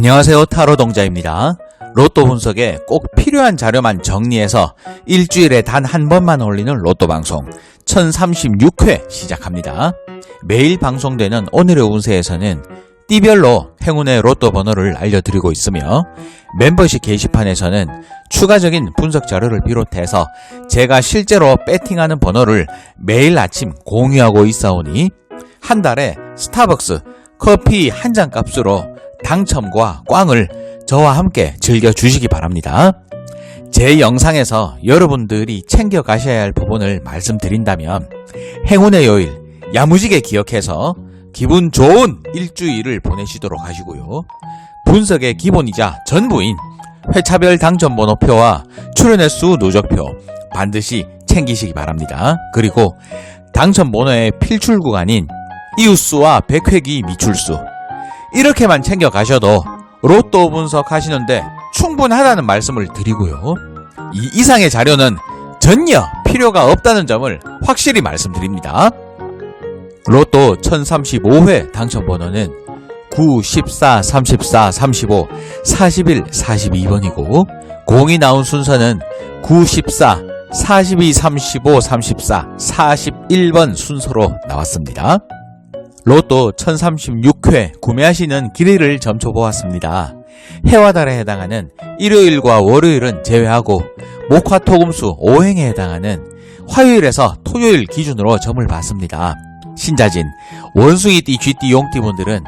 안녕하세요. 타로동자입니다. 로또 분석에 꼭 필요한 자료만 정리해서 일주일에 단 한 번만 올리는 로또 방송 1036회 시작합니다. 매일 방송되는 오늘의 운세에서는 띠별로 행운의 로또 번호를 알려드리고 있으며 멤버십 게시판에서는 추가적인 분석 자료를 비롯해서 제가 실제로 배팅하는 번호를 매일 아침 공유하고 있사오니 한 달에 스타벅스 커피 한 잔 값으로 당첨과 꽝을 저와 함께 즐겨주시기 바랍니다. 제 영상에서 여러분들이 챙겨 가셔야 할 부분을 말씀드린다면 행운의 요일 야무지게 기억해서 기분 좋은 일주일을 보내시도록 하시고요. 분석의 기본이자 전부인 회차별 당첨번호표와 출연횟수 누적표 반드시 챙기시기 바랍니다. 그리고 당첨번호의 필출 구간인 이웃수와 백회기 미출수 이렇게만 챙겨 가셔도 로또 분석하시는데 충분하다는 말씀을 드리고요. 이 이상의 자료는 전혀 필요가 없다는 점을 확실히 말씀드립니다. 로또 1035회 당첨 번호는 9, 14, 34, 35, 41, 42번이고 공이 나온 순서는 9, 14, 42, 35, 34, 41번 순서로 나왔습니다. 로또 1036회 구매하시는 길이를 점쳐보았습니다. 해와 달에 해당하는 일요일과 월요일은 제외하고 목화 토금수 5행에 해당하는 화요일에서 토요일 기준으로 점을 봤습니다. 신자진, 원숭이띠, 쥐띠, 용띠분들은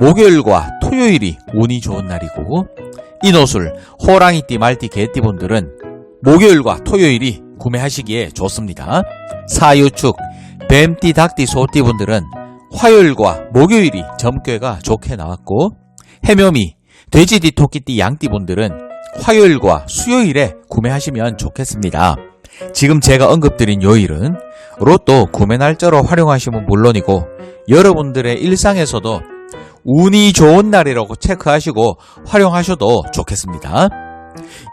목요일과 토요일이 운이 좋은 날이고 인호술, 호랑이띠, 말띠, 개띠분들은 목요일과 토요일이 구매하시기에 좋습니다. 사유축, 뱀띠, 닭띠, 소띠분들은 화요일과 목요일이 점괘가 좋게 나왔고 해묘미, 돼지띠, 토끼띠, 양띠분들은 화요일과 수요일에 구매하시면 좋겠습니다. 지금 제가 언급드린 요일은 로또 구매 날짜로 활용하시면 물론이고 여러분들의 일상에서도 운이 좋은 날이라고 체크하시고 활용하셔도 좋겠습니다.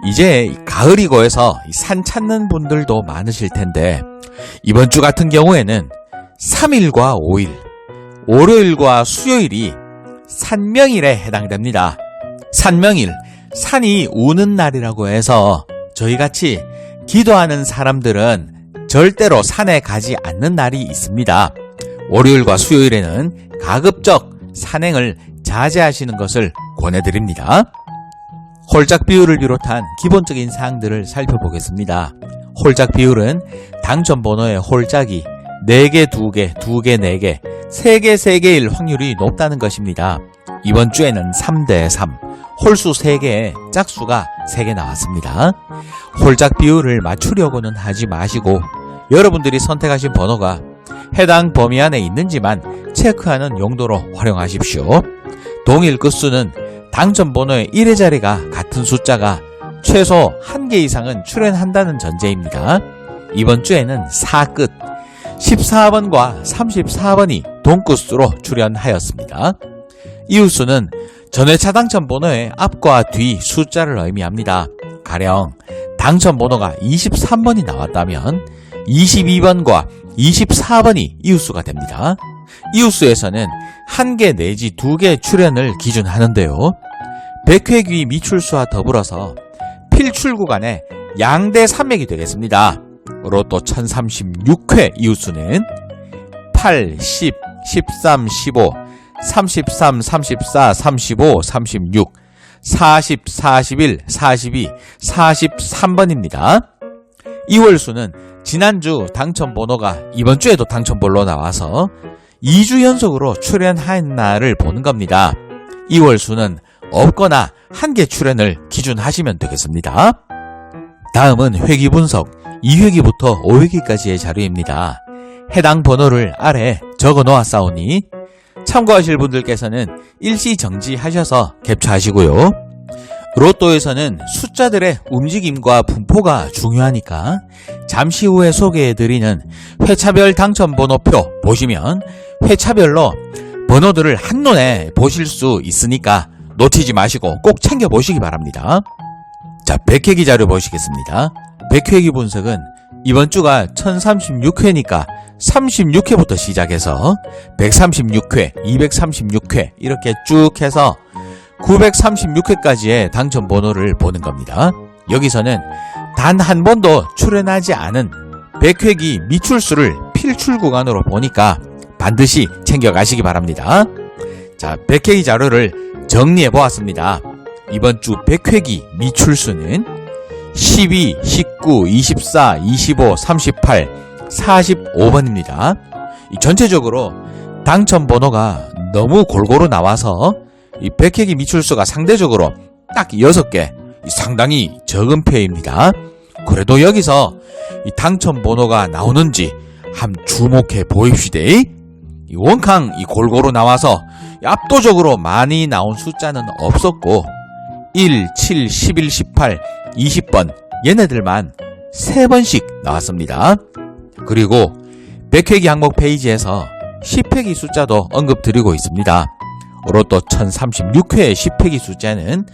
이제 가을이고 해서 산 찾는 분들도 많으실 텐데 이번 주 같은 경우에는 3일과 5일, 월요일과 수요일이 산명일에 해당됩니다. 산명일, 산이 우는 날이라고 해서 저희 같이 기도하는 사람들은 절대로 산에 가지 않는 날이 있습니다. 월요일과 수요일에는 가급적 산행을 자제하시는 것을 권해드립니다. 홀짝 비율을 비롯한 기본적인 사항들을 살펴보겠습니다. 홀짝 비율은 당첨 번호의 홀짝이 4개, 2개, 2개, 4개, 3개, 3개일 확률이 높다는 것입니다. 이번 주에는 3대 3, 홀수 3개에 짝수가 3개 나왔습니다. 홀짝 비율을 맞추려고는 하지 마시고 여러분들이 선택하신 번호가 해당 범위 안에 있는지만 체크하는 용도로 활용하십시오. 동일 끝수는 당첨 번호의 1의 자리가 같은 숫자가 최소 1개 이상은 출현한다는 전제입니다. 이번 주에는 4끝 14번과 34번이 동끝수로 출현하였습니다. 이웃수는 전회차 당첨 번호의 앞과 뒤 숫자를 의미합니다. 가령 당첨 번호가 23번이 나왔다면 22번과 24번이 이웃수가 됩니다. 이웃수에서는 한 개 내지 두 개 출현을 기준하는데요. 백회귀 미출수와 더불어서 필출 구간에 양대 산맥이 되겠습니다. 로또 1036회 이웃수는 8, 10, 13, 15, 33, 34, 35, 36, 40, 41, 42, 43번입니다. 2월수는 지난주 당첨 번호가 이번 주에도 당첨 번호로 나와서 2주 연속으로 출연한 날을 보는 겁니다. 2월수는 없거나 한 개 출연을 기준하시면 되겠습니다. 다음은 회기 분석 2회기부터 5회기까지의 자료입니다. 해당 번호를 아래 적어 놓았사오니 참고하실 분들께서는 일시 정지하셔서 캡처하시고요. 로또에서는 숫자들의 움직임과 분포가 중요하니까 잠시 후에 소개해드리는 회차별 당첨 번호표 보시면 회차별로 번호들을 한눈에 보실 수 있으니까 놓치지 마시고 꼭 챙겨보시기 바랍니다. 자, 백회기 자료 보시겠습니다. 백회기 분석은 이번 주가 1036회니까 36회부터 시작해서 136회, 236회 이렇게 쭉 해서 936회까지의 당첨 번호를 보는 겁니다. 여기서는 단 한 번도 출연하지 않은 100회기 미출수를 필출 구간으로 보니까 반드시 챙겨가시기 바랍니다. 자, 100회기 자료를 정리해 보았습니다. 이번 주 100회기 미출수는 12, 19, 24, 25, 38, 45번입니다. 전체적으로 당첨 번호가 너무 골고루 나와서 이 100회기 미출수가 상대적으로 딱 6개 상당히 적은 편입니다. 그래도 여기서 이 당첨 번호가 나오는지 함 주목해 보입시다. 이 원캉 이 골고루 나와서 압도적으로 많이 나온 숫자는 없었고 1, 7, 11, 18, 20번 얘네들만 3번씩 나왔습니다. 그리고 100회기 항목 페이지에서 10회기 숫자도 언급드리고 있습니다. 로또 1036회의 10회기 숫자는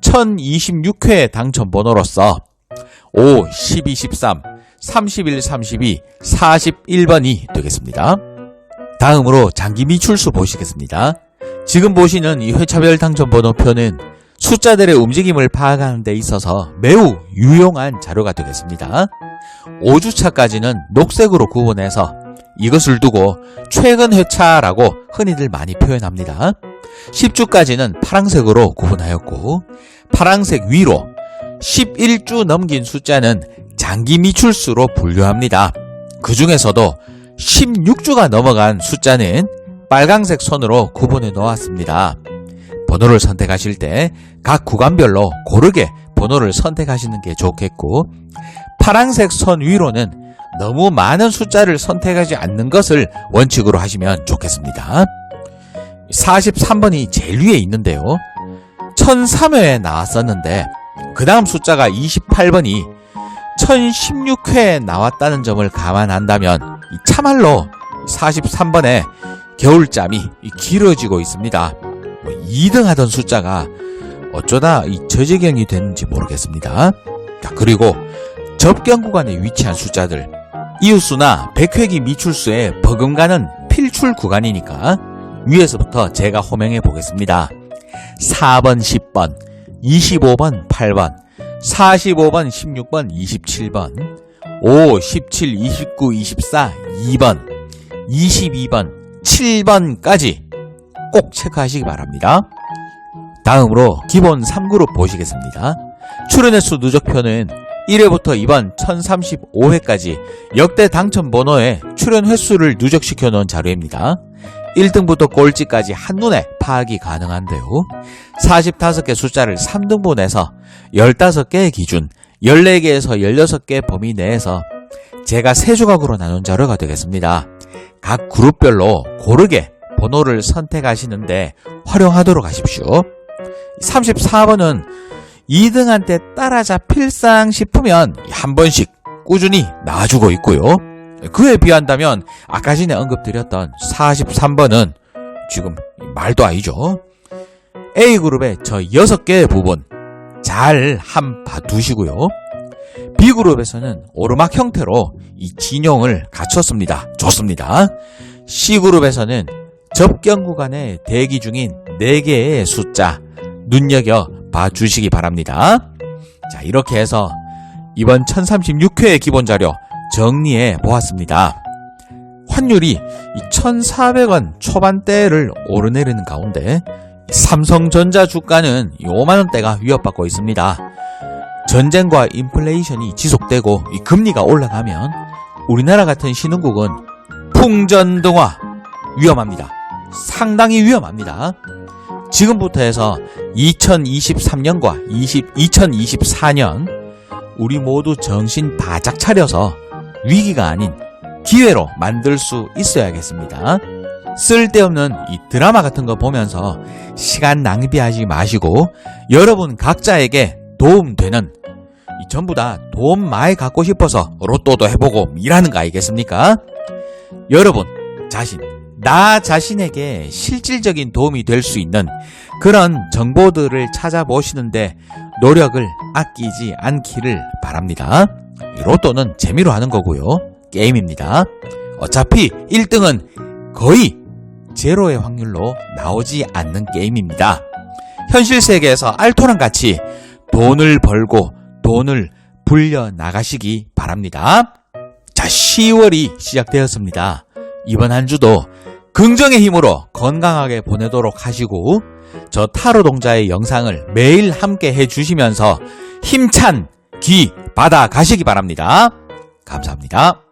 1026회 당첨 번호로서 5, 12, 13, 31, 32, 41번이 되겠습니다. 다음으로 장기 미출수 보시겠습니다. 지금 보시는 이 회차별 당첨 번호표는 숫자들의 움직임을 파악하는 데 있어서 매우 유용한 자료가 되겠습니다. 5주차까지는 녹색으로 구분해서 이것을 두고 최근 회차라고 흔히들 많이 표현합니다. 10주까지는 파랑색으로 구분하였고 파랑색 위로 11주 넘긴 숫자는 장기 미출수로 분류합니다. 그 중에서도 16주가 넘어간 숫자는 빨강색 선으로 구분해 놓았습니다. 번호를 선택하실 때 각 구간별로 고르게 번호를 선택하시는 게 좋겠고 파란색 선 위로는 너무 많은 숫자를 선택하지 않는 것을 원칙으로 하시면 좋겠습니다. 43번이 제일 위에 있는데요. 1003회에 나왔었는데 그 다음 숫자가 28번이 1016회에 나왔다는 점을 감안한다면 참말로 43번에 겨울잠이 길어지고 있습니다. 2등 뭐 하던 숫자가 어쩌다 이 저지경이 됐는지 모르겠습니다. 자, 그리고 접경 구간에 위치한 숫자들 이웃수나 백회기 미출수에 버금가는 필출 구간이니까 위에서부터 제가 호명해 보겠습니다. 4번, 10번, 25번, 8번, 45번, 16번, 27번, 5, 17, 29, 24, 2번, 22번, 7번까지 꼭 체크하시기 바랍니다. 다음으로 기본 3그룹 보시겠습니다. 출연 횟 수 누적표는 1회부터 이번 1035회까지 역대 당첨 번호에 출연 횟수를 누적시켜 놓은 자료입니다. 1등부터 꼴찌까지 한눈에 파악이 가능한데요. 45개 숫자를 3등분해서 15개의 기준, 14개에서 16개 범위 내에서 제가 세 조각으로 나눈 자료가 되겠습니다. 각 그룹별로 고르게 번호를 선택하시는데 활용하도록 하십시오. 34번은 2등한테 따라잡힐 상 싶으면 한 번씩 꾸준히 놔주고 있고요. 그에 비한다면 아까 전에 언급드렸던 43번은 지금 말도 아니죠. A그룹의 저 6개의 부분 잘 한 봐 두시고요. B그룹에서는 오르막 형태로 이 진용을 갖췄습니다. 좋습니다. C그룹에서는 접경 구간에 대기 중인 4개의 숫자 눈여겨 봐 주시기 바랍니다. 자, 이렇게 해서 이번 1036회의 기본 자료 정리해 보았습니다. 환율이 1,400원 초반대를 오르내리는 가운데 삼성전자 주가는 5만원대가 위협받고 있습니다. 전쟁과 인플레이션이 지속되고 금리가 올라가면 우리나라 같은 신흥국은 풍전등화 위험합니다. 상당히 위험합니다. 지금부터 해서 2023년과 20, 2024년 우리 모두 정신 바짝 차려서 위기가 아닌 기회로 만들 수 있어야겠습니다. 쓸데없는 이 드라마 같은 거 보면서 시간 낭비하지 마시고 여러분 각자에게 도움되는 이 전부 다 돈 많이 갖고 싶어서 로또도 해보고 일하는 거 아니겠습니까? 여러분 자신 나 자신에게 실질적인 도움이 될 수 있는 그런 정보들을 찾아보시는데 노력을 아끼지 않기를 바랍니다. 로또는 재미로 하는 거고요. 게임입니다. 어차피 1등은 거의 제로의 확률로 나오지 않는 게임입니다. 현실 세계에서 알토랑 같이 돈을 벌고 돈을 불려 나가시기 바랍니다. 자, 10월이 시작되었습니다. 이번 한 주도 긍정의 힘으로 건강하게 보내도록 하시고 저 타로 동자의 영상을 매일 함께 해주시면서 힘찬 기 받아 가시기 바랍니다. 감사합니다.